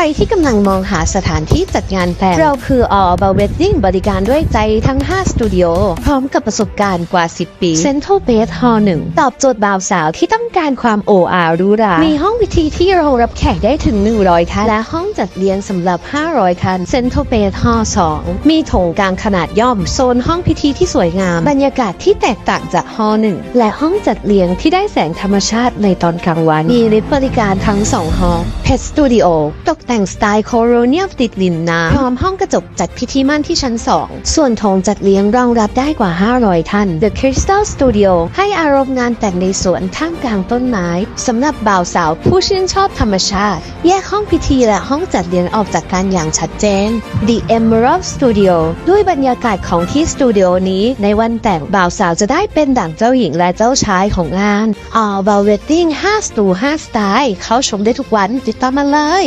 รที่กำลังมองหาสถานที่จัดงานแต่งเราคือ All About Wedding บริการด้วยใจทั้ง 5 สตูดิโอ พร้อมกับประสบการณ์กว่า 10 ปี Central Base Hall 1 ตอบโจทย์บ่าวสาวที่ต้องการความโออารูรา มีห้องพิธีที่รองรับแขกได้ถึง 100ท่านและห้องจัดเลี้ยงสำหรับ 500ท่าน Central Base Hall 2 มีโถงกลางขนาดย่อม โซนห้องพิธีที่สวยงาม บรรยากาศที่แตกต่างจาก Hall 1 และห้องจัดเลี้ยงที่ได้แสงธรรมชาติในตอนกลางวัน มีลิฟต์บริการทั้ง2ห้อง Pet Studio ตกแต่งสไตล์โคโรเนียลติดริมน้ำพร้อมห้องกระจกจัดพิธีมั่นที่ชั้น 2 ส่วนโถงจัดเลี้ยงรองรับได้กว่า 500 ท่าน The Crystal Studio ให้อารมณ์งานแต่งในสวนท่ามกลางต้นไม้สำหรับบ่าวสาวผู้ชื่นชอบธรรมชาติ แยกห้องพิธีและห้องจัดเลี้ยงออกจากกันอย่างชัดเจน The Emerald Studio ด้วยบรรยากาศของที่สตูดิโอนี้ในวันแต่งบ่าวสาวจะได้เป็นดั่งเจ้าหญิงและเจ้าชายของงาน All About Wedding 5สตู5สไตล์เข้าชมได้ทุกวันติดตามมาเลย